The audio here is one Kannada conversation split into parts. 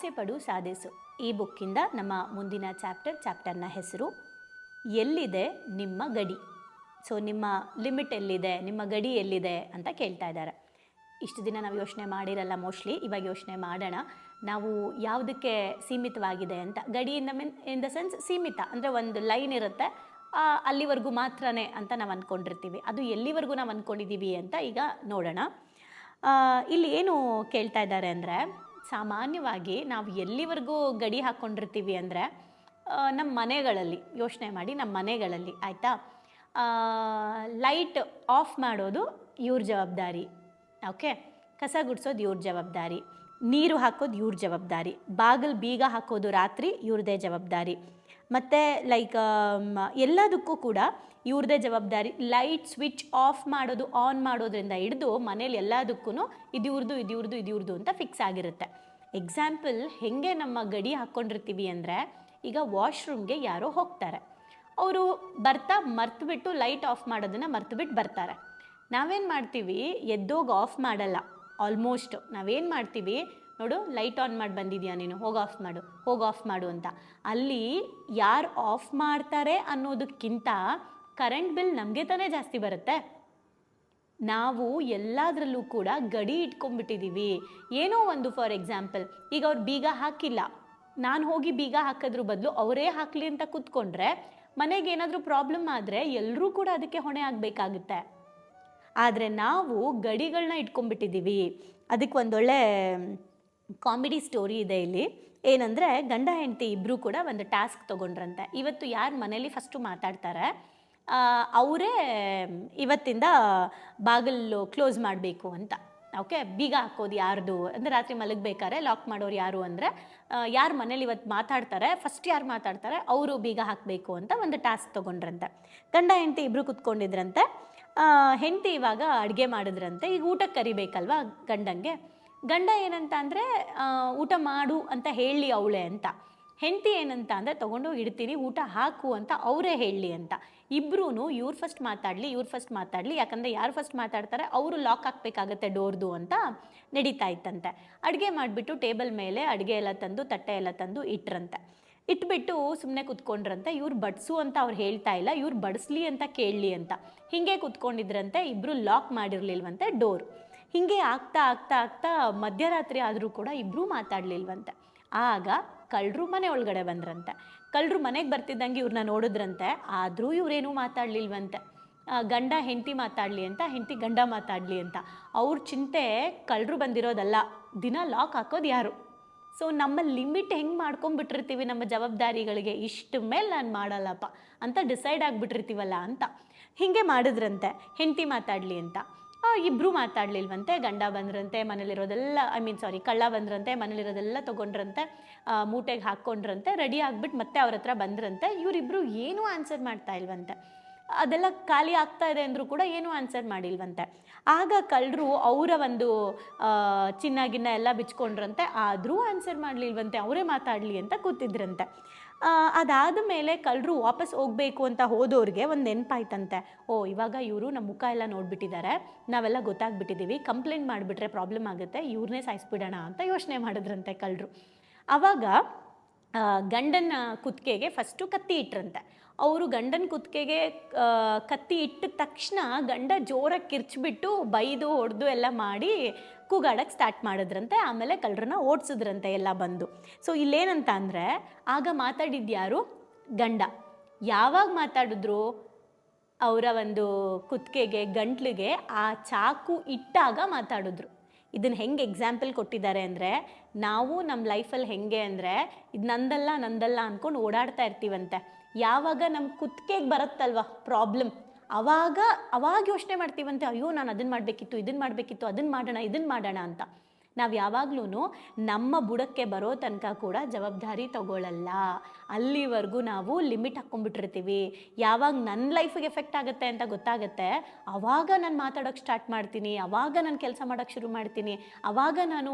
ಆಸೆ ಪಡು ಸಾಧಿಸು. ಈ ಬುಕ್ಕಿಂದ ನಮ್ಮ ಮುಂದಿನ ಚಾಪ್ಟರ್ ಚಾಪ್ಟರ್ನ ಹೆಸರು ಎಲ್ಲಿದೆ ನಿಮ್ಮ ಗಡಿ? ಸೊ ನಿಮ್ಮ ಲಿಮಿಟ್ ಎಲ್ಲಿದೆ, ನಿಮ್ಮ ಗಡಿ ಎಲ್ಲಿದೆ ಅಂತ ಕೇಳ್ತಾ ಇದ್ದಾರೆ. ಇಷ್ಟು ದಿನ ನಾವು ಯೋಚನೆ ಮಾಡಿರಲ್ಲ ಮೋಸ್ಟ್ಲಿ, ಇವಾಗ ಯೋಚನೆ ಮಾಡೋಣ. ನಾವು ಯಾವುದಕ್ಕೆ ಸೀಮಿತವಾಗಿದೆ ಅಂತ. ಗಡಿಯಿಂದ ಮೀನ್, ಇನ್ ದ ಸೆನ್ಸ್ ಸೀಮಿತ, ಅಂದರೆ ಒಂದು ಲೈನ್ ಇರುತ್ತೆ. ಅಲ್ಲಿವರೆಗೂ ಮಾತ್ರನೇ ಅಂತ ನಾವು ಅಂದ್ಕೊಂಡಿರ್ತೀವಿ ಅದು ಎಲ್ಲಿವರೆಗೂ ನಾವು ಅಂದ್ಕೊಂಡಿದ್ದೀವಿ ಅಂತ ಈಗ ನೋಡೋಣ. ಇಲ್ಲಿ ಏನು ಕೇಳ್ತಾ ಇದ್ದಾರೆ ಅಂದರೆ ಸಾಮಾನ್ಯವಾಗಿ ನಾವು ಎಲ್ಲಿವರೆಗೂ ಗಡಿ ಹಾಕ್ಕೊಂಡಿರ್ತೀವಿ ಅಂದರೆ ನಮ್ಮ ಮನೆಗಳಲ್ಲಿ, ಯೋಚನೆ ಮಾಡಿ ನಮ್ಮ ಮನೆಗಳಲ್ಲಿ, ಆಯಿತಾ? ಲೈಟ್ ಆಫ್ ಮಾಡೋದು ಇವ್ರ ಜವಾಬ್ದಾರಿ, ಓಕೆ? ಕಸ ಗುಡಿಸೋದು ಇವ್ರ ಜವಾಬ್ದಾರಿ, ನೀರು ಹಾಕೋದು ಇವ್ರ ಜವಾಬ್ದಾರಿ, ಬಾಗಿಲು ಬೀಗ ಹಾಕೋದು ರಾತ್ರಿ ಇವ್ರದೇ ಜವಾಬ್ದಾರಿ, ಮತ್ತು ಲೈಕ್ ಎಲ್ಲದಕ್ಕೂ ಕೂಡ ಇವ್ರದೇ ಜವಾಬ್ದಾರಿ, ಲೈಟ್ ಸ್ವಿಚ್ ಆಫ್ ಮಾಡೋದು, ಆನ್ ಮಾಡೋದ್ರಿಂದ ಹಿಡಿದು ಮನೇಲಿ ಎಲ್ಲದಕ್ಕೂ ಇದು ಇವ್ರದ್ದು ಇದು ಇವ್ರದ್ದು ಇದು ಇವ್ರದ್ದು ಅಂತ ಫಿಕ್ಸ್ ಆಗಿರುತ್ತೆ. ಎಕ್ಸಾಂಪಲ್ ಹೆಂಗೆ ನಮ್ಮ ಗಡಿ ಹಾಕ್ಕೊಂಡಿರ್ತೀವಿ ಅಂದರೆ, ಈಗ ವಾಶ್ರೂಮ್ಗೆ ಯಾರೋ ಹೋಗ್ತಾರೆ. ಅವರು ಬರ್ತಾ ಮರ್ತುಬಿಟ್ಟು ಲೈಟ್ ಆಫ್ ಮಾಡೋದನ್ನು ಮರ್ತುಬಿಟ್ಟು ಬರ್ತಾರೆ. ನಾವೇನು ಮಾಡ್ತೀವಿ? ಎದ್ದೋಗಿ ಆಫ್ ಮಾಡಲ್ಲ. ಆಲ್ಮೋಸ್ಟ್ ನಾವೇನು ಮಾಡ್ತೀವಿ? ನೋಡು ಲೈಟ್ ಆನ್ ಮಾಡಿ ಬಂದಿದ್ಯಾ ನೀನು? ಹೋಗಿ ಆಫ್ ಮಾಡು. ಹೋಗಿ ಆಫ್ ಮಾಡು ಅಂತ. ಅಲ್ಲಿ ಯಾರು ಆಫ್ ಮಾಡ್ತಾರೆ ಅನ್ನೋದಕ್ಕಿಂತ ಕರೆಂಟ್ ಬಿಲ್ ನಮಗೆ ತಾನೇ ಜಾಸ್ತಿ ಬರುತ್ತೆ. ನಾವು ಎಲ್ಲದರಲ್ಲೂ ಕೂಡ ಗಡಿ ಇಟ್ಕೊಂಡ್ಬಿಟ್ಟಿದ್ದೀವಿ ಏನೋ ಒಂದು ಫಾರ್ ಎಕ್ಸಾಂಪಲ್ ಈಗ ಅವ್ರು ಬೀಗ ಹಾಕಿಲ್ಲ. ನಾನು ಹೋಗಿ ಬೀಗ ಹಾಕೋದ್ರ ಬದಲು ಅವರೇ ಹಾಕಲಿ ಅಂತ ಕೂತ್ಕೊಂಡ್ರೆ ಮನೆಗೆ ಏನಾದರೂ ಪ್ರಾಬ್ಲಮ್ ಆದರೆ ಎಲ್ಲರೂ ಕೂಡ ಅದಕ್ಕೆ ಹೊಣೆ ಆಗಬೇಕಾಗುತ್ತೆ. ಆದರೆ ನಾವು ಗಡಿಗಳನ್ನ ಇಟ್ಕೊಂಡ್ಬಿಟ್ಟಿದ್ದೀವಿ ಅದಕ್ಕೆ ಒಂದೊಳ್ಳೆ ಕಾಮಿಡಿ ಸ್ಟೋರಿ ಇದೆ ಇಲ್ಲಿ. ಏನಂದರೆ ಗಂಡ ಹೆಂಡತಿ ಇಬ್ಬರೂ ಕೂಡ ಒಂದು ಟಾಸ್ಕ್ ತೊಗೊಂಡ್ರಂತೆ. ಇವತ್ತು ಯಾರು ಮನೇಲಿ ಫಸ್ಟು ಮಾತಾಡ್ತಾರೆ? ಅವರೇ, ಇವತ್ತಿಂದ ಬಾಗಿಲು ಕ್ಲೋಸ್ ಮಾಡಬೇಕು ಅಂತ. ಓಕೆ ಬೀಗ ಹಾಕೋದು ಯಾರ್ದು? ಅಂದರೆ ರಾತ್ರಿ ಮಲಗಬೇಕಾದ್ರೆ ಲಾಕ್ ಮಾಡೋರು ಯಾರು ಅಂದರೆ ಯಾರು ಮನೇಲಿ ಇವತ್ತು ಮಾತಾಡ್ತಾರೆ ಫಸ್ಟ್ ಯಾರು ಮಾತಾಡ್ತಾರೆ, ಅವರು ಬೀಗ ಹಾಕಬೇಕು ಅಂತ ಒಂದು ಟಾಸ್ಕ್ ತೊಗೊಂಡ್ರಂತೆ. ಗಂಡ, ಹೆಂಡತಿ ಇಬ್ಬರು ಕುತ್ಕೊಂಡಿದ್ರಂತೆ. ಹೆಂಡತಿ ಇವಾಗ ಅಡುಗೆ ಮಾಡಿದ್ರಂತೆ. ಈಗ ಊಟಕ್ಕೆ ಕರಿಬೇಕಲ್ವಾ ಗಂಡಂಗೆ? ಗಂಡ ಏನಂತ ಅಂದರೆ ಊಟ ಮಾಡು ಅಂತ ಹೇಳಿ ಅವಳೆ ಅಂತ. ಹೆಂಡತಿ ಏನಂತ ಅಂದರೆ, ತೊಗೊಂಡು ಇಡ್ತೀನಿ, ಊಟ ಹಾಕು ಅಂತ ಅವರೇ ಹೇಳಲಿ ಅಂತ. ಇಬ್ಬರೂ ಇವ್ರು ಫಸ್ಟ್ ಮಾತಾಡಲಿ, ಇವ್ರು ಫಸ್ಟ್ ಮಾತಾಡಲಿ, ಯಾಕಂದರೆ ಯಾರು ಫಸ್ಟ್ ಮಾತಾಡ್ತಾರೆ ಅವರು ಲಾಕ್ ಹಾಕಬೇಕಾಗತ್ತೆ ಡೋರ್ದು ಅಂತ ನಡೀತಾ ಇತ್ತಂತೆ. ಅಡುಗೆ ಮಾಡಿಬಿಟ್ಟು ಟೇಬಲ್ ಮೇಲೆ ಅಡುಗೆ ಎಲ್ಲ ತಂದು, ತಟ್ಟೆ ಎಲ್ಲ ತಂದು ಇಟ್ರಂತೆ. ಇಟ್ಬಿಟ್ಟು ಸುಮ್ಮನೆ ಕುತ್ಕೊಂಡ್ರಂತೆ, ಇವ್ರು ಬಡಿಸು ಅಂತ ಅವ್ರು ಹೇಳ್ತಾ ಇಲ್ಲ, ಇವ್ರು ಬಡಿಸ್ಲಿ ಅಂತ ಕೇಳಲಿ ಅಂತ. ಹಿಂಗೆ ಕುತ್ಕೊಂಡಿದ್ರಂತೆ ಇಬ್ಬರು ಲಾಕ್ ಮಾಡಿರಲಿಲ್ವಂತೆ ಡೋರ್ ಹಿಂಗೆ ಆಗ್ತಾ ಆಗ್ತಾ ಆಗ್ತಾ ಮಧ್ಯರಾತ್ರಿ ಆದರೂ ಕೂಡ ಇಬ್ಬರೂ ಮಾತಾಡಲಿಲ್ವಂತೆ. ಆಗ ಕಳ್ಳರು ಮನೆ ಒಳಗಡೆ ಬಂದ್ರಂತೆ. ಕಳ್ಳರು ಮನೆಗೆ ಬರ್ತಿದ್ದಂಗೆ ಇವ್ರನ್ನ ನೋಡಿದ್ರಂತೆ. ಆದರೂ ಇವರೇನೂ ಮಾತಾಡಲಿಲ್ವಂತೆ. ಗಂಡ ಹೆಂಡತಿ ಮಾತಾಡಲಿ ಅಂತ, ಹೆಂಡತಿ ಗಂಡ ಮಾತಾಡಲಿ ಅಂತ. ಅವ್ರ ಚಿಂತೆ ಕಳ್ಳರು ಬಂದಿರೋದಲ್ಲ, ದಿನ ಲಾಕ್ ಹಾಕೋದು ಯಾರು? ಸೊ ನಮ್ಮ ಲಿಮಿಟ್ ಹೆಂಗೆ ಮಾಡ್ಕೊಂಡ್ಬಿಟ್ಟಿರ್ತೀವಿ ನಮ್ಮ ಜವಾಬ್ದಾರಿಗಳಿಗೆ? ಇಷ್ಟು ಮೇಲೆ ನಾನು ಮಾಡಲ್ಲಪ್ಪ ಅಂತ ಡಿಸೈಡ್ ಆಗಿಬಿಟ್ಟಿರ್ತೀವಲ್ಲ ಅಂತ. ಹೀಗೆ ಮಾಡಿದ್ರಂತೆ, ಹೆಂಡತಿ ಮಾತಾಡಲಿ ಅಂತ. ಇಬ್ಬರು ಮಾತಾಡಲಿಲ್ವಂತೆ, ಗಂಡ ಬಂದ್ರಂತೆ, ಮನೇಲಿರೋದೆಲ್ಲ ಐ ಮೀನ್ ಸಾರಿ ಕಳ್ಳ ಬಂದ್ರಂತೆ, ಮನೇಲಿರೋದೆಲ್ಲ ತೊಗೊಂಡ್ರಂತೆ ಮೂಟೆಗೆ ಹಾಕ್ಕೊಂಡ್ರಂತೆ, ರೆಡಿ ಆಗ್ಬಿಟ್ಟು ಮತ್ತೆ ಅವ್ರ ಹತ್ರ ಬಂದ್ರಂತೆ ಇವರಿಬ್ಬರು ಏನೂ ಆನ್ಸರ್ ಮಾಡ್ತಾ ಇಲ್ವಂತೆ. ಅದೆಲ್ಲ ಖಾಲಿ ಆಗ್ತಾ ಇದೆ ಅಂದರೂ ಕೂಡ ಏನೂ ಆನ್ಸರ್ ಮಾಡಿಲ್ವಂತೆ. ಆಗ ಕಳ್ಳರು ಅವರ ಒಂದು ಚಿನ್ನ ಗಿನ್ನ ಎಲ್ಲ ಬಿಚ್ಕೊಂಡ್ರಂತೆ, ಆದರೂ ಆನ್ಸರ್ ಮಾಡಲಿಲ್ವಂತೆ, ಅವರೇ ಮಾತಾಡಲಿ ಅಂತ ಕೂತಿದ್ರಂತೆ. ಅದಾದ ಮೇಲೆ ಕಳ್ಳರು ವಾಪಸ್ ಹೋಗಬೇಕು ಅಂತ ಹೋದವ್ರಿಗೆ ಒಂದು ನೆನಪಾಯ್ತಂತೆ. ಓ, ಇವಾಗ ಇವರು ನಮ್ಮ ಮುಖ ಎಲ್ಲ ನೋಡ್ಬಿಟ್ಟಿದ್ದಾರೆ ನಾವೆಲ್ಲ ಗೊತ್ತಾಗ್ಬಿಟ್ಟಿದ್ದೀವಿ ಕಂಪ್ಲೇಂಟ್ ಮಾಡಿಬಿಟ್ರೆ ಪ್ರಾಬ್ಲಮ್ ಆಗುತ್ತೆ. ಇವ್ರನ್ನೇ ಸಾಯಿಸ್ಬಿಡೋಣ ಅಂತ ಯೋಚನೆ ಮಾಡಿದ್ರಂತೆ ಕಳ್ಳರು. ಆವಾಗ ಗಂಡನ ಕುತ್ತಿಗೆಗೆ ಫಸ್ಟು ಕತ್ತಿ ಇಟ್ರಂತೆ. ಅವರು ಗಂಡನ ಕುತ್ತಿಗೆಗೆ ಕತ್ತಿ ಇಟ್ಟ ತಕ್ಷಣ ಗಂಡ ಜೋರಾಗಿ ಕಿರ್ಚ್ಬಿಟ್ಟು ಬೈದು ಹೊಡೆದು ಎಲ್ಲ ಮಾಡಿ ಕೂಗಾಡಕ್ಕೆ ಸ್ಟಾರ್ಟ್ ಮಾಡಿದ್ರಂತೆ. ಆಮೇಲೆ ಕಳ್ಳರನ್ನ ಓಡಿಸಿದ್ರಂತೆ ಎಲ್ಲ ಬಂದು. ಸೊ ಇಲ್ಲೇನಂತ ಅಂದರೆ, ಆಗ ಮಾತಾಡಿದ್ಯಾರು ಗಂಡ. ಯಾವಾಗ ಮಾತಾಡಿದ್ರು ಅವರ ಒಂದು ಕುತ್ತಿಗೆಗೆ, ಗಂಟ್ಲಿಗೆ ಆ ಚಾಕು ಇಟ್ಟಾಗ ಮಾತಾಡಿದ್ರು. ಇದನ್ನು ಹೆಂಗೆ ಎಕ್ಸಾಂಪಲ್ ಕೊಟ್ಟಿದ್ದಾರೆ ಅಂದರೆ, ನಾವು ನಮ್ಮ ಲೈಫಲ್ಲಿ ಹೆಂಗೆ ಅಂದರೆ, ಇದು ನಂದಲ್ಲ ನಂದಲ್ಲ ಅಂದ್ಕೊಂಡು ಓಡಾಡ್ತಾ ಇರ್ತೀವಂತೆ. ಯಾವಾಗ ನಮ್ಮ ಕುತ್ತಿಗೆಗೆ ಬರುತ್ತಲ್ವ ಪ್ರಾಬ್ಲಮ್ ಅವಾಗ ಅವಾಗ ಯೋಚನೆ ಮಾಡ್ತೀವಂತೆ, ಅಯ್ಯೋ, ನಾನು ಅದನ್ನು ಮಾಡಬೇಕಿತ್ತು ಇದನ್ನು ಮಾಡಬೇಕಿತ್ತು ಅದನ್ನು ಮಾಡೋಣ ಇದನ್ನು ಮಾಡೋಣ ಅಂತ. ನಾವು ಯಾವಾಗ್ಲೂ ನಮ್ಮ ಬುಡಕ್ಕೆ ಬರೋ ತನಕ ಕೂಡ ಜವಾಬ್ದಾರಿ ತಗೊಳ್ಳಲ್ಲ ಅಲ್ಲಿವರೆಗೂ ನಾವು ಲಿಮಿಟ್ ಹಾಕ್ಕೊಂಡ್ಬಿಟ್ಟಿರ್ತೀವಿ ಯಾವಾಗ ನನ್ನ ಲೈಫಿಗೆ ಎಫೆಕ್ಟ್ ಆಗುತ್ತೆ ಅಂತ ಗೊತ್ತಾಗುತ್ತೆ ಆವಾಗ ನಾನು ಮಾತಾಡೋಕ್ಕೆ ಸ್ಟಾರ್ಟ್ ಮಾಡ್ತೀನಿ, ಅವಾಗ ನಾನು ಕೆಲಸ ಮಾಡೋಕ್ಕೆ ಶುರು ಮಾಡ್ತೀನಿ ಆವಾಗ ನಾನು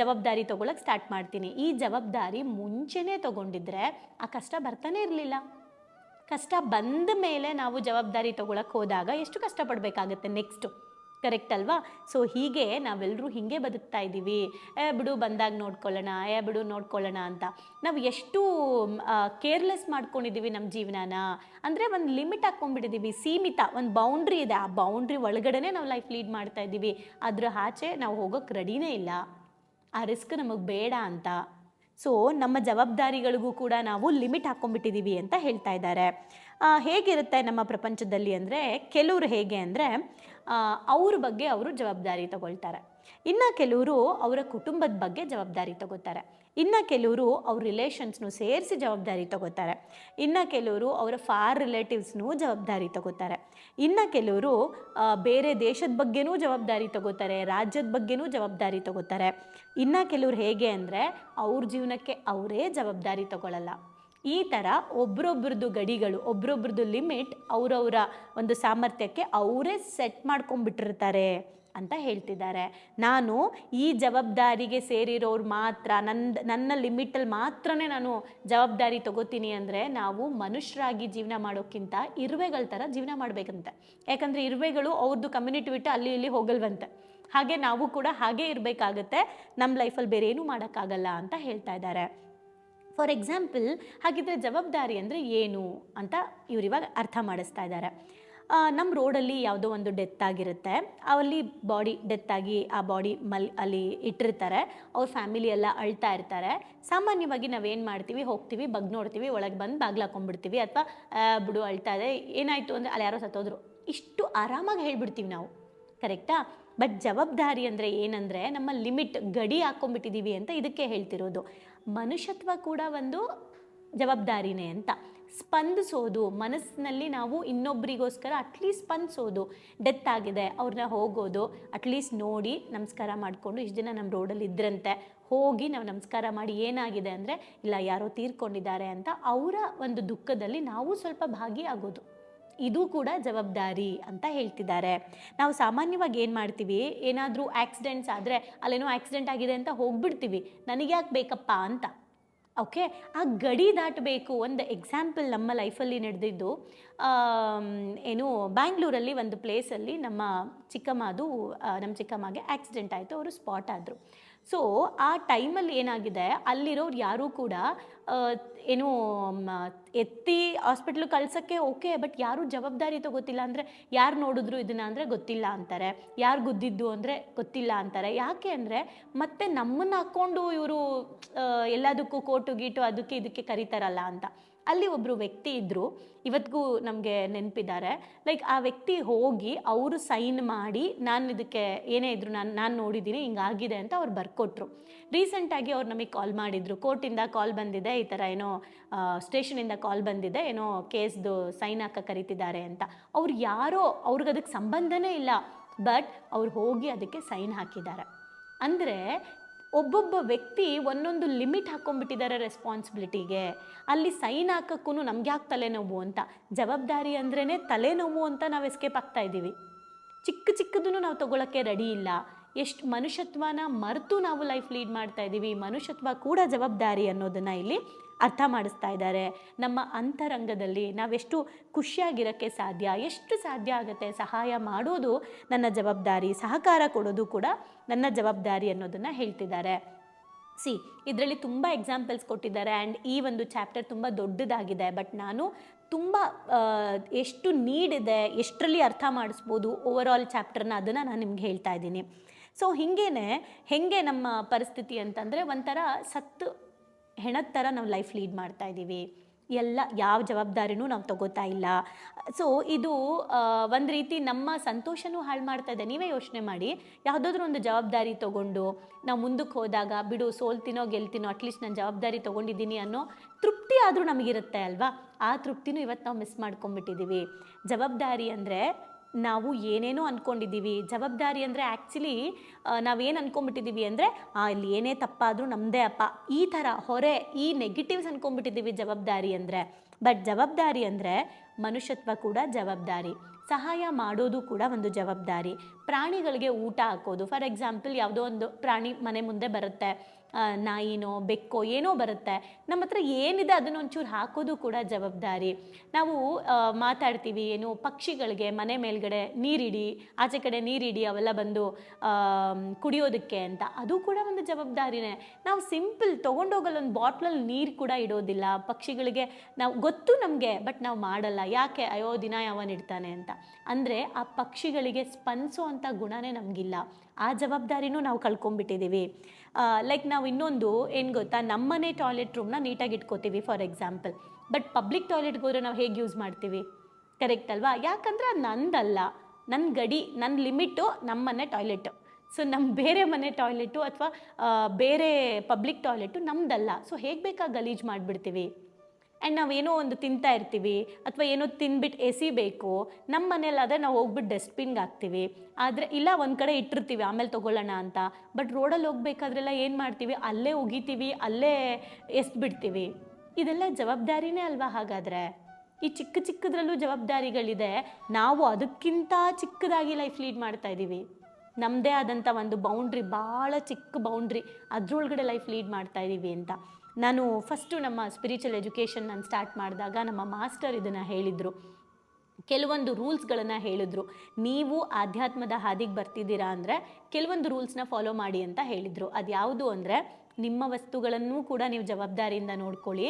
ಜವಾಬ್ದಾರಿ ತೊಗೊಳಕ್ಕೆ ಸ್ಟಾರ್ಟ್ ಮಾಡ್ತೀನಿ. ಈ ಜವಾಬ್ದಾರಿ ಮುಂಚೆನೇ ತೊಗೊಂಡಿದ್ರೆ ಆ ಕಷ್ಟ ಬರ್ತಾನೆ ಇರಲಿಲ್ಲ. ಕಷ್ಟ ಬಂದ ಮೇಲೆ ನಾವು ಜವಾಬ್ದಾರಿ ತೊಗೊಳಕ್ಕೆ ಹೋದಾಗ ಎಷ್ಟು ಕಷ್ಟಪಡಬೇಕಾಗತ್ತೆ ನೆಕ್ಸ್ಟು ಕರೆಕ್ಟ್ ಅಲ್ವಾ? ಸೊ ಹೀಗೆ ನಾವೆಲ್ಲರೂ ಹೀಗೆ ಬದುಕ್ತಾ ಇದ್ದೀವಿ. ಏ, ಬಿಡು, ಬಂದಾಗ ನೋಡ್ಕೊಳ್ಳೋಣ. ಏ, ಬಿಡು, ನೋಡ್ಕೊಳ್ಳೋಣ ಅಂತ. ನಾವು ಎಷ್ಟು ಕೇರ್ಲೆಸ್ ಮಾಡ್ಕೊಂಡಿದ್ದೀವಿ ನಮ್ಮ ಜೀವನನ. ಅಂದರೆ ಒಂದು ಲಿಮಿಟ್ ಹಾಕ್ಕೊಂಡ್ಬಿಟ್ಟಿದ್ದೀವಿ. ಸೀಮಿತ, ಒಂದು ಬೌಂಡ್ರಿ ಇದೆ. ಆ ಬೌಂಡ್ರಿ ಒಳಗಡೆನೇ ನಾವು ಲೈಫ್ ಲೀಡ್ ಮಾಡ್ತಾ ಇದ್ದೀವಿ. ಅದ್ರ ಆಚೆ ನಾವು ಹೋಗೋಕ್ಕೆ ರೆಡಿನೇ ಇಲ್ಲ. ಆ ರಿಸ್ಕ್ ನಮಗೆ ಬೇಡ ಅಂತ. ಸೊ ನಮ್ಮ ಜವಾಬ್ದಾರಿಗಳಿಗೂ ಕೂಡ ನಾವು ಲಿಮಿಟ್ ಹಾಕ್ಕೊಂಡ್ಬಿಟ್ಟಿದ್ದೀವಿ ಅಂತ ಹೇಳ್ತಾ ಇದ್ದಾರೆ. ಹೇಗಿರುತ್ತೆ ನಮ್ಮ ಪ್ರಪಂಚದಲ್ಲಿ ಅಂದರೆ, ಕೆಲವರು ಹೇಗೆ ಅಂದರೆ ಅವ್ರ ಬಗ್ಗೆ ಅವರು ಜವಾಬ್ದಾರಿ ತಗೊಳ್ತಾರೆ. ಇನ್ನು ಕೆಲವರು ಅವರ ಕುಟುಂಬದ ಬಗ್ಗೆ ಜವಾಬ್ದಾರಿ ತಗೋತಾರೆ. ಇನ್ನು ಕೆಲವರು ಅವ್ರ ರಿಲೇಷನ್ಸ್ನು ಸೇರಿಸಿ ಜವಾಬ್ದಾರಿ ತಗೋತಾರೆ. ಇನ್ನು ಕೆಲವರು ಅವರ ಫಾರ್ ರಿಲೇಟಿವ್ಸ್ನೂ ಜವಾಬ್ದಾರಿ ತಗೋತಾರೆ. ಇನ್ನು ಕೆಲವರು ಬೇರೆ ದೇಶದ ಬಗ್ಗೆನೂ ಜವಾಬ್ದಾರಿ ತಗೋತಾರೆ, ರಾಜ್ಯದ ಬಗ್ಗೆನೂ ಜವಾಬ್ದಾರಿ ತಗೋತಾರೆ. ಇನ್ನು ಕೆಲವ್ರು ಹೇಗೆ ಅಂದರೆ ಅವ್ರ ಜೀವನಕ್ಕೆ ಅವರೇ ಜವಾಬ್ದಾರಿ ತಗೊಳ್ಳಲ್ಲ ಈ ಥರ ಒಬ್ರೊಬ್ರದ್ದು ಗಡಿಗಳು, ಒಬ್ರೊಬ್ರದ್ದು ಲಿಮಿಟ್ ಅವರವರ ಒಂದು ಸಾಮರ್ಥ್ಯಕ್ಕೆ ಅವರೇ ಸೆಟ್ ಮಾಡ್ಕೊಂಡ್ಬಿಟ್ಟಿರ್ತಾರೆ ಅಂತ ಹೇಳ್ತಿದ್ದಾರೆ. ನಾನು ಈ ಜವಾಬ್ದಾರಿಗೆ ಸೇರಿರೋರು ಮಾತ್ರ ನನ್ನ ನನ್ನ ಲಿಮಿಟಲ್ಲಿ ಮಾತ್ರನೇ ನಾನು ಜವಾಬ್ದಾರಿ ತಗೋತೀನಿ ಅಂದರೆ ನಾವು ಮನುಷ್ಯರಾಗಿ ಜೀವನ ಮಾಡೋಕ್ಕಿಂತ ಇರುವೆಗಳ ಥರ ಜೀವನ ಮಾಡಬೇಕಂತೆ. ಯಾಕಂದರೆ ಇರುವೆಗಳು ಅವ್ರದ್ದು ಕಮ್ಯುನಿಟಿ ಬಿಟ್ಟು ಅಲ್ಲಿ ಇಲ್ಲಿ ಹೋಗಲ್ವಂತೆ. ಹಾಗೆ ನಾವು ಕೂಡ ಹಾಗೇ ಇರಬೇಕಾಗತ್ತೆ. ನಮ್ಮ ಲೈಫಲ್ಲಿ ಬೇರೆ ಏನೂ ಮಾಡೋಕ್ಕಾಗಲ್ಲ ಅಂತ ಹೇಳ್ತಾ ಇದ್ದಾರೆ. ಫಾರ್ ಎಕ್ಸಾಂಪಲ್ ಹಾಗಿದ್ರೆ ಜವಾಬ್ದಾರಿ ಅಂದರೆ ಏನು ಅಂತ ಇವ್ರು ಇವಾಗ ಅರ್ಥ ಮಾಡಿಸ್ತಾ ಇದ್ದಾರೆ. ನಮ್ಮ ರೋಡಲ್ಲಿ ಯಾವುದೋ ಒಂದು ಡೆತ್ ಆಗಿರುತ್ತೆ. ಅಲ್ಲಿ ಬಾಡಿ ಡೆತ್ ಆಗಿ ಆ ಬಾಡಿ ಮಲ್, ಅಲ್ಲಿ ಇಟ್ಟಿರ್ತಾರೆ. ಅವ್ರ ಫ್ಯಾಮಿಲಿ ಎಲ್ಲ ಅಳ್ತಾ ಇರ್ತಾರೆ. ಸಾಮಾನ್ಯವಾಗಿ ನಾವೇನು ಮಾಡ್ತೀವಿ? ಹೋಗ್ತೀವಿ, ಬಗ್ ನೋಡ್ತೀವಿ, ಒಳಗೆ ಬಂದು ಬಾಗ್ಲು ಹಾಕೊಂಡ್ಬಿಡ್ತೀವಿ ಅಥವಾ ಬಿಡು ಅಳ್ತಾ ಇದೆ. ಏನಾಯಿತು ಅಂದರೆ ಅಲ್ಲಿ ಯಾರೋ ಸತ್ತೋದ್ರು. ಇಷ್ಟು ಆರಾಮಾಗಿ ಹೇಳ್ಬಿಡ್ತೀವಿ ನಾವು. ಕರೆಕ್ಟಾ? ಬಟ್ ಜವಾಬ್ದಾರಿ ಅಂದರೆ ಏನಂದರೆ, ನಮ್ಮ ಲಿಮಿಟ್ ಗಡಿ ಹಾಕ್ಕೊಂಡ್ಬಿಟ್ಟಿದ್ದೀವಿ ಅಂತ ಇದಕ್ಕೆ ಹೇಳ್ತಿರೋದು. ಮನುಷ್ಯತ್ವ ಕೂಡ ಒಂದು ಜವಾಬ್ದಾರಿನೇ ಅಂತ. ಸ್ಪಂದಿಸೋದು, ಮನಸ್ಸಿನಲ್ಲಿ ನಾವು ಇನ್ನೊಬ್ಬರಿಗೋಸ್ಕರ ಅಟ್ಲೀಸ್ಟ್ ಸ್ಪಂದಿಸೋದು. ಡೆತ್ ಆಗಿದೆ, ಅವ್ರನ್ನ ಹೋಗೋದು ಅಟ್ಲೀಸ್ಟ್ ನೋಡಿ ನಮಸ್ಕಾರ ಮಾಡಿಕೊಂಡು ಇಷ್ಟು ದಿನ ನಮ್ಮ ರೋಡಲ್ಲಿ ಇದ್ರಂತೆ, ಹೋಗಿ ನಾವು ನಮಸ್ಕಾರ ಮಾಡಿ ಏನಾಗಿದೆ ಅಂದರೆ, ಇಲ್ಲ ಯಾರೋ ತೀರ್ಕೊಂಡಿದ್ದಾರೆ ಅಂತ ಅವರ ಒಂದು ದುಃಖದಲ್ಲಿ ನಾವು ಸ್ವಲ್ಪ ಭಾಗಿಯಾಗೋದು ಇದು ಕೂಡ ಜವಾಬ್ದಾರಿ ಅಂತ ಹೇಳ್ತಿದ್ದಾರೆ. ನಾವು ಸಾಮಾನ್ಯವಾಗಿ ಏನು ಮಾಡ್ತೀವಿ? ಏನಾದರೂ ಆಕ್ಸಿಡೆಂಟ್ಸ್ ಆದರೆ ಅಲ್ಲೇನೋ ಆಕ್ಸಿಡೆಂಟ್ ಆಗಿದೆ ಅಂತ ಹೋಗ್ಬಿಡ್ತೀವಿ. ನನಗೆ ಯಾಕೆ ಬೇಕಪ್ಪ ಅಂತ. ಓಕೆ ಆ ಗಡಿ ದಾಟಬೇಕು ಒಂದು ಎಕ್ಸಾಂಪಲ್ ನಮ್ಮ ಲೈಫಲ್ಲಿ ನಡೆದಿದ್ದು ಏನು ಬ್ಯಾಂಗ್ಳೂರಲ್ಲಿ ಒಂದು ಪ್ಲೇಸಲ್ಲಿ ನಮ್ಮ ಚಿಕ್ಕಮ್ಮದು ನಮ್ಮ ಚಿಕ್ಕಮ್ಮಗೆ ಆಕ್ಸಿಡೆಂಟ್ ಆಯಿತು, ಅವರು ಸ್ಪಾಟ್ ಆದರು. ಸೊ ಆ ಟೈಮಲ್ಲಿ ಏನಾಗಿದೆ? ಅಲ್ಲಿರೋರು ಯಾರೂ ಕೂಡ ಏನು ಎತ್ತಿ ಹಾಸ್ಪಿಟ್ಲ್ ಕಳ್ಸೋಕ್ಕೆ ಓಕೆ ಬಟ್ ಯಾರೂ ಜವಾಬ್ದಾರಿ ಗೊತ್ತಿಲ್ಲ ಅಂದರೆ ಯಾರು ನೋಡಿದ್ರು ಇದನ್ನ ಅಂದರೆ ಗೊತ್ತಿಲ್ಲ ಅಂತಾರೆ. ಯಾರು ಗುದ್ದಿದ್ದು ಅಂದರೆ ಗೊತ್ತಿಲ್ಲ ಅಂತಾರೆ. ಯಾಕೆ ಅಂದರೆ ಮತ್ತೆ ನಮ್ಮನ್ನು ಹಾಕ್ಕೊಂಡು ಇವರು ಎಲ್ಲದಕ್ಕೂ ಕೋಟು ಗೀಟು ಅದಕ್ಕೆ ಇದಕ್ಕೆ ಕರೀತಾರಲ್ಲ ಅಂತ. ಅಲ್ಲಿ ಒಬ್ಬರು ವ್ಯಕ್ತಿ ಇದ್ದರು ಇವತ್ತಿಗೂ ನಮಗೆ ನೆನಪಿದ್ದಾರೆ. ಲೈಕ್ ಆ ವ್ಯಕ್ತಿ ಹೋಗಿ ಅವರು ಸೈನ್ ಮಾಡಿ, ನಾನು ಇದಕ್ಕೆ ಏನೇ ಇದ್ರು ನಾನು ನಾನು ನೋಡಿದ್ದೀನಿ ಹಿಂಗಾಗಿದೆ ಅಂತ ಅವ್ರು ಬರ್ಕೊಟ್ರು. ರೀಸೆಂಟಾಗಿ ಅವ್ರು ನಮಗೆ ಕಾಲ್ ಮಾಡಿದರು. ಕೋರ್ಟಿಂದ ಕಾಲ್ ಬಂದಿದೆ ಈ ಥರ ಏನೋ ಸ್ಟೇಷನಿಂದ ಕಾಲ್ ಬಂದಿದೆ, ಏನೋ ಕೇಸ್ದು ಸೈನ್ ಹಾಕ ಕರೀತಿದ್ದಾರೆ ಅಂತ. ಅವ್ರು ಯಾರೋ ಅವ್ರಿಗೆ ಅದಕ್ಕೆ ಸಂಬಂಧನೇ ಇಲ್ಲ, ಬಟ್ ಅವ್ರು ಹೋಗಿ ಅದಕ್ಕೆ ಸೈನ್ ಹಾಕಿದ್ದಾರೆ. ಅಂದರೆ ಒಬ್ಬೊಬ್ಬ ವ್ಯಕ್ತಿ ಒಂದೊಂದು ಲಿಮಿಟ್ ಹಾಕ್ಕೊಂಡ್ಬಿಟ್ಟಿದ್ದಾರೆ ರೆಸ್ಪಾನ್ಸಿಬಿಲಿಟಿಗೆ. ಅಲ್ಲಿ ಸೈನ್ ಹಾಕೋಕ್ಕೂ ನಮ್ಗೆ ಯಾಕೆ ತಲೆನೋವು ಅಂತ? ಜವಾಬ್ದಾರಿ ಅಂದ್ರೇ ತಲೆನೋವು ಅಂತ ನಾವು ಎಸ್ಕೇಪ್ ಆಗ್ತಾ ಇದ್ದೀವಿ ಚಿಕ್ಕ ಚಿಕ್ಕದನ್ನು ನಾವು ತಗೊಳ್ಳೋಕ್ಕೆ ರೆಡಿ ಇಲ್ಲ. ಎಷ್ಟು ಮನುಷ್ಯತ್ವನ ಮರೆತು ನಾವು ಲೈಫ್ ಲೀಡ್ ಮಾಡ್ತಾ ಇದ್ದೀವಿ ಮನುಷ್ಯತ್ವ ಕೂಡ ಜವಾಬ್ದಾರಿ ಅನ್ನೋದನ್ನು ಇಲ್ಲಿ ಅರ್ಥ ಮಾಡಿಸ್ತಾ ಇದ್ದಾರೆ. ನಮ್ಮ ಅಂತರಂಗದಲ್ಲಿ ನಾವೆಷ್ಟು ಖುಷಿಯಾಗಿರೋಕ್ಕೆ ಸಾಧ್ಯ, ಎಷ್ಟು ಸಾಧ್ಯ ಆಗುತ್ತೆ, ಸಹಾಯ ಮಾಡೋದು ನನ್ನ ಜವಾಬ್ದಾರಿ, ಸಹಕಾರ ಕೊಡೋದು ಕೂಡ ನನ್ನ ಜವಾಬ್ದಾರಿ ಅನ್ನೋದನ್ನು ಹೇಳ್ತಿದ್ದಾರೆ. ಸಿ ಇದರಲ್ಲಿ ತುಂಬ ಎಕ್ಸಾಂಪಲ್ಸ್ ಕೊಟ್ಟಿದ್ದಾರೆ ಆ್ಯಂಡ್ ಈ ಒಂದು ಚಾಪ್ಟರ್ ತುಂಬ ದೊಡ್ಡದಾಗಿದೆ. ಬಟ್ ನಾನು ತುಂಬ ಎಷ್ಟು ನೀಡಿದೆ ಎಷ್ಟರಲ್ಲಿ ಅರ್ಥ ಮಾಡಿಸ್ಬೋದು ಓವರ್ ಆಲ್ ಚಾಪ್ಟರ್ನ ಅದನ್ನು ನಾನು ನಿಮ್ಗೆ ಹೇಳ್ತಾ ಇದ್ದೀನಿ. ಸೊ ಹಿಂಗೇನೆ, ಹೆಂಗೆ ನಮ್ಮ ಪರಿಸ್ಥಿತಿ ಅಂತಂದರೆ ಒಂಥರ ಸತ್ತು ಹೆಣದ ಥರ ನಾವು ಲೈಫ್ ಲೀಡ್ ಮಾಡ್ತಾ ಇದ್ದೀವಿ. ಎಲ್ಲ, ಯಾವ ಜವಾಬ್ದಾರಿನೂ ನಾವು ತಗೋತಾ ಇಲ್ಲ. ಸೊ ಇದು ಒಂದು ರೀತಿ ನಮ್ಮ ಸಂತೋಷನೂ ಹಾಳು ಮಾಡ್ತಾ ಇದೆ. ನೀವೇ ಯೋಚನೆ ಮಾಡಿ, ಯಾವುದಾದ್ರೂ ಒಂದು ಜವಾಬ್ದಾರಿ ತೊಗೊಂಡು, ನಾವು ಮುಂದಕ್ಕೆ ಹೋದಾಗ, ಬಿಡು ಸೋಲ್ತಿನೋ ಗೆಲ್ತಿನೋ ಅಟ್ಲೀಸ್ಟ್ ನಾನು ಜವಾಬ್ದಾರಿ ತೊಗೊಂಡಿದ್ದೀನಿ ಅನ್ನೋ ತೃಪ್ತಿ ಆದರೂ ನಮಗಿರುತ್ತೆ ಅಲ್ವಾ? ಆ ತೃಪ್ತಿನೂ ಇವತ್ತು ನಾವು ಮಿಸ್ ಮಾಡ್ಕೊಂಬಿಟ್ಟಿದ್ದೀವಿ ಜವಾಬ್ದಾರಿ ಅಂದರೆ ನಾವು ಏನೇನೋ ಅಂದ್ಕೊಂಡಿದ್ದೀವಿ ಜವಾಬ್ದಾರಿ ಅಂದರೆ ಆ್ಯಕ್ಚುಲಿ ನಾವೇನು ಅಂದ್ಕೊಂಡ್ಬಿಟ್ಟಿದ್ದೀವಿ ಅಂದರೆ ಇಲ್ಲಿ ಏನೇ ತಪ್ಪಾದರೂ ನಮ್ಮದೇ ಅಪ್ಪ. ಈ ಥರ ಹೊರೆ, ಈ ನೆಗೆಟಿವ್ಸ್ ಅಂದ್ಕೊಂಡ್ಬಿಟ್ಟಿದ್ದೀವಿ ಜವಾಬ್ದಾರಿ ಅಂದರೆ. ಬಟ್ ಜವಾಬ್ದಾರಿ ಅಂದರೆ ಮನುಷ್ಯತ್ವ ಕೂಡ ಜವಾಬ್ದಾರಿ. ಸಹಾಯ ಮಾಡೋದು ಕೂಡ ಒಂದು ಜವಾಬ್ದಾರಿ. ಪ್ರಾಣಿಗಳಿಗೆ ಊಟ ಹಾಕೋದು. ಫಾರ್ ಎಕ್ಸಾಂಪಲ್ ಯಾವುದೋ ಒಂದು ಪ್ರಾಣಿ ಮನೆ ಮುಂದೆ ಬರುತ್ತೆ. ನಾಯಿನೋ, ಬೆಕ್ಕೋ, ಏನೋ ಬರುತ್ತೆ. ನಮ್ಮ ಹತ್ರ ಏನಿದೆ ಅದನ್ನ ಒಂಚೂರು ಹಾಕೋದು ಕೂಡ ಜವಾಬ್ದಾರಿ. ನಾವು ಮಾತಾಡ್ತೀವಿ, ಏನು ಪಕ್ಷಿಗಳಿಗೆ ಮನೆ ಮೇಲ್ಗಡೆ ನೀರಿಡಿ, ಆಚೆ ಕಡೆ ನೀರಿಡಿ, ಅವೆಲ್ಲ ಬಂದು ಕುಡಿಯೋದಕ್ಕೆ ಅಂತ. ಅದು ಕೂಡ ಒಂದು ಜವಾಬ್ದಾರಿನೇ. ನಾವು ಸಿಂಪಲ್ ತೊಗೊಂಡೋಗಲ್ಲೊಂದು ಬಾಟ್ಲಲ್ಲಿ ನೀರು ಕೂಡ ಇಡೋದಿಲ್ಲ. ಪಕ್ಷಿಗಳಿಗೆ ನಾವು, ಗೊತ್ತು ನಮಗೆ, ಬಟ್ ನಾವು ಮಾಡಲ್ಲ. ಯಾಕೆ? ಅಯೋ ದಿನ ಯಾವನಿಡ್ತಾನೆ ಅಂತ. ಅಂದರೆ ಆ ಪಕ್ಷಿಗಳಿಗೆ ಸ್ಪಂದಿಸೋ ಅಂಥ ಗುಣನೇ ನಮಗಿಲ್ಲ. ಆ ಜವಾಬ್ದಾರಿನೂ ನಾವು ಕಳ್ಕೊಂಡ್ಬಿಟ್ಟಿದ್ದೀವಿ ಲೈಕ್ ನಾವು ಇನ್ನೊಂದು ಏನು ಗೊತ್ತಾ, ನಮ್ಮನೆ ಟಾಯ್ಲೆಟ್ ರೂಮ್ನ ನೀಟಾಗಿ ಇಟ್ಕೋತೀವಿ ಫಾರ್ ಎಕ್ಸಾಂಪಲ್ ಬಟ್ ಪಬ್ಲಿಕ್ ಟಾಯ್ಲೆಟ್ಗೆ ಹೋದ್ರೆ ನಾವು ಹೇಗೆ ಯೂಸ್ ಮಾಡ್ತೀವಿ? ಕರೆಕ್ಟ್ ಅಲ್ವಾ? ಯಾಕಂದ್ರೆ ನಂದಲ್ಲ. ನನ್ನ ಗಡಿ ನನ್ನ ಲಿಮಿಟು ನಮ್ಮನೆ ಟಾಯ್ಲೆಟು ಸೊ ನಮ್ಮ ಬೇರೆ ಮನೆ ಟಾಯ್ಲೆಟು ಅಥವಾ ಬೇರೆ ಪಬ್ಲಿಕ್ ಟಾಯ್ಲೆಟು ನಮ್ದಲ್ಲ. ಸೊ ಹೇಗೆ ಬೇಕಾ ಗಲೀಜು ಮಾಡಿಬಿಡ್ತೀವಿ? ಆ್ಯಂಡ್ ನಾವೇನೋ ಒಂದು ತಿಂತಾ ಇರ್ತೀವಿ ಅಥವಾ ಏನೋ ತಿನ್ಬಿಟ್ಟು ಎಸಿಬೇಕು ನಮ್ಮ ಮನೇಲಾದರೆ ನಾವು ಹೋಗ್ಬಿಟ್ಟು ಡಸ್ಟ್ಬಿನ್ಗೆ ಹಾಕ್ತೀವಿ. ಆದರೆ ಇಲ್ಲ ಒಂದು ಕಡೆ ಇಟ್ಟಿರ್ತೀವಿ, ಆಮೇಲೆ ತೊಗೊಳ್ಳೋಣ ಅಂತ. ಬಟ್ ರೋಡಲ್ಲಿ ಹೋಗ್ಬೇಕಾದ್ರೆಲ್ಲ ಏನು ಮಾಡ್ತೀವಿ? ಅಲ್ಲೇ ಒಗಿತೀವಿ ಅಲ್ಲೇ ಎಸ್ಬಿಡ್ತೀವಿ. ಇದೆಲ್ಲ ಜವಾಬ್ದಾರಿನೇ ಅಲ್ವಾ ಹಾಗಾದರೆ? ಈ ಚಿಕ್ಕ ಚಿಕ್ಕದ್ರಲ್ಲೂ ಜವಾಬ್ದಾರಿಗಳಿದೆ. ನಾವು ಅದಕ್ಕಿಂತ ಚಿಕ್ಕದಾಗಿ ಲೈಫ್ ಲೀಡ್ ಮಾಡ್ತಾ ಇದ್ದೀವಿ ನಮ್ಮದೇ ಆದಂಥ ಒಂದು ಬೌಂಡ್ರಿ ಭಾಳ ಚಿಕ್ಕ ಬೌಂಡ್ರಿ ಅದರೊಳಗಡೆ ಲೈಫ್ ಲೀಡ್ ಮಾಡ್ತಾ ಇದ್ದೀವಿ ಅಂತ. ನಾನು ಫಸ್ಟು ನಮ್ಮ ಸ್ಪಿರಿಚುವಲ್ ಎಜುಕೇಷನ್ ನಾನು ಸ್ಟಾರ್ಟ್ ಮಾಡಿದಾಗ ನಮ್ಮ ಮಾಸ್ಟರ್ ಇದನ್ನು ಹೇಳಿದರು. ಕೆಲವೊಂದು ರೂಲ್ಸ್ಗಳನ್ನು ಹೇಳಿದ್ರು. ನೀವು ಆಧ್ಯಾತ್ಮದ ಹಾದಿಗೆ ಬರ್ತಿದ್ದೀರಾ ಅಂದರೆ ಕೆಲವೊಂದು ರೂಲ್ಸ್ನ ಫಾಲೋ ಮಾಡಿ ಅಂತ ಹೇಳಿದರು. ಅದು ಯಾವುದು ಅಂದರೆ ನಿಮ್ಮ ವಸ್ತುಗಳನ್ನೂ ಕೂಡ ನೀವು ಜವಾಬ್ದಾರಿಯಿಂದ ನೋಡ್ಕೊಳ್ಳಿ.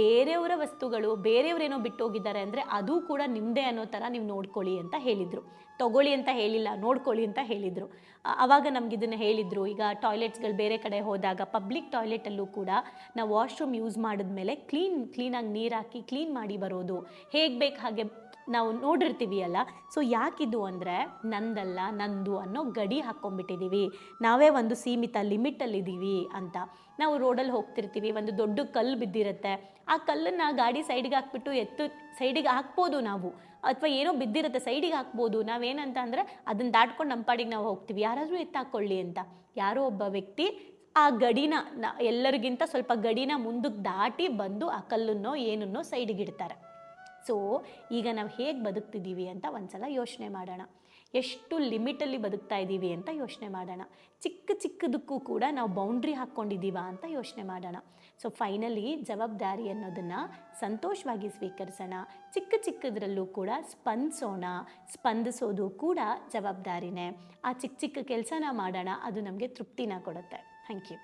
ಬೇರೆಯವರ ವಸ್ತುಗಳು, ಬೇರೆಯವರೇನೋ ಬಿಟ್ಟೋಗಿದ್ದಾರೆ ಅಂದರೆ ಅದು ಕೂಡ ನಿಮ್ಮದೇ ಅನ್ನೋ ಥರ ನೀವು ನೋಡ್ಕೊಳ್ಳಿ ಅಂತ ಹೇಳಿದರು. ತಗೊಳ್ಳಿ ಅಂತ ಹೇಳಿಲ್ಲ, ನೋಡ್ಕೊಳ್ಳಿ ಅಂತ ಹೇಳಿದರು. ಆವಾಗ ನಮ್ಗೆ ಇದನ್ನು ಹೇಳಿದರು. ಈಗ ಟಾಯ್ಲೆಟ್ಸ್ಗಳು ಬೇರೆ ಕಡೆ ಹೋದಾಗ ಪಬ್ಲಿಕ್ ಟಾಯ್ಲೆಟಲ್ಲೂ ಕೂಡ ನಾವು ವಾಶ್ರೂಮ್ ಯೂಸ್ ಮಾಡಿದ್ಮೇಲೆ ಕ್ಲೀನ್ ಕ್ಲೀನಾಗಿ ನೀರು ಹಾಕಿ ಕ್ಲೀನ್ ಮಾಡಿ ಬರೋದು. ಹೇಗೆ ಬೇಕು ಹಾಗೆ ನಾವು ನೋಡಿರ್ತೀವಿ ಅಲ್ಲ ಸೊ ಯಾಕಿದು ಅಂದರೆ ನಂದಲ್ಲ, ನಂದು ಅನ್ನೋ ಗಡಿ ಹಾಕ್ಕೊಂಡ್ಬಿಟ್ಟಿದ್ದೀವಿ ನಾವೇ ಒಂದು ಸೀಮಿತ ಲಿಮಿಟಲ್ಲಿದ್ದೀವಿ ಅಂತ. ನಾವು ರೋಡಲ್ಲಿ ಹೋಗ್ತಿರ್ತೀವಿ, ಒಂದು ದೊಡ್ಡ ಕಲ್ಲು ಬಿದ್ದಿರುತ್ತೆ. ಆ ಕಲ್ಲನ್ನು ಗಾಡಿ ಸೈಡಿಗೆ ಹಾಕ್ಬಿಟ್ಟು ಎತ್ತು, ಸೈಡಿಗೆ ಹಾಕ್ಬೋದು ನಾವು. ಅಥವಾ ಏನೋ ಬಿದ್ದಿರುತ್ತೆ, ಸೈಡಿಗೆ ಹಾಕ್ಬೋದು. ನಾವೇನಂತ ಅಂದರೆ ಅದನ್ನು ದಾಟ್ಕೊಂಡು ನಮ್ಮ ಪಾಡಿಗೆ ನಾವು ಹೋಗ್ತೀವಿ. ಯಾರಾದರೂ ಎತ್ತಾಕೊಳ್ಳಿ ಅಂತ. ಯಾರೋ ಒಬ್ಬ ವ್ಯಕ್ತಿ ಆ ಗಡಿನ ಎಲ್ಲರಿಗಿಂತ ಸ್ವಲ್ಪ ಗಡಿನ ಮುಂದಕ್ಕೆ ದಾಟಿ ಬಂದು ಆ ಕಲ್ಲನ್ನೋ, ಏನನ್ನೋ ಸೈಡಿಗೆ ಇಡ್ತಾರೆ. ಸೊ ಈಗ ನಾವು ಹೇಗೆ ಬದುಕ್ತಿದ್ದೀವಿ ಅಂತ ಒಂದ್ಸಲ ಯೋಚನೆ ಮಾಡೋಣ. ಎಷ್ಟು ಲಿಮಿಟಲ್ಲಿ ಬದುಕ್ತಾ ಇದ್ದೀವಿ ಅಂತ ಯೋಚನೆ ಮಾಡೋಣ. ಚಿಕ್ಕ ಚಿಕ್ಕದಕ್ಕೂ ಕೂಡ ನಾವು ಬೌಂಡ್ರಿ ಹಾಕ್ಕೊಂಡಿದ್ದೀವ ಅಂತ ಯೋಚನೆ ಮಾಡೋಣ. ಸೊ ಫೈನಲಿ ಜವಾಬ್ದಾರಿ ಅನ್ನೋದನ್ನು ಸಂತೋಷವಾಗಿ ಸ್ವೀಕರಿಸೋಣ. ಚಿಕ್ಕ ಚಿಕ್ಕದ್ರಲ್ಲೂ ಕೂಡ ಸ್ಪಂದಿಸೋಣ. ಸ್ಪಂದಿಸೋದು ಕೂಡ ಜವಾಬ್ದಾರಿನೇ. ಆ ಚಿಕ್ಕ ಚಿಕ್ಕ ಕೆಲಸನ ಮಾಡೋಣ. ಅದು ನಮಗೆ ತೃಪ್ತಿನ ಕೊಡುತ್ತೆ. Thank you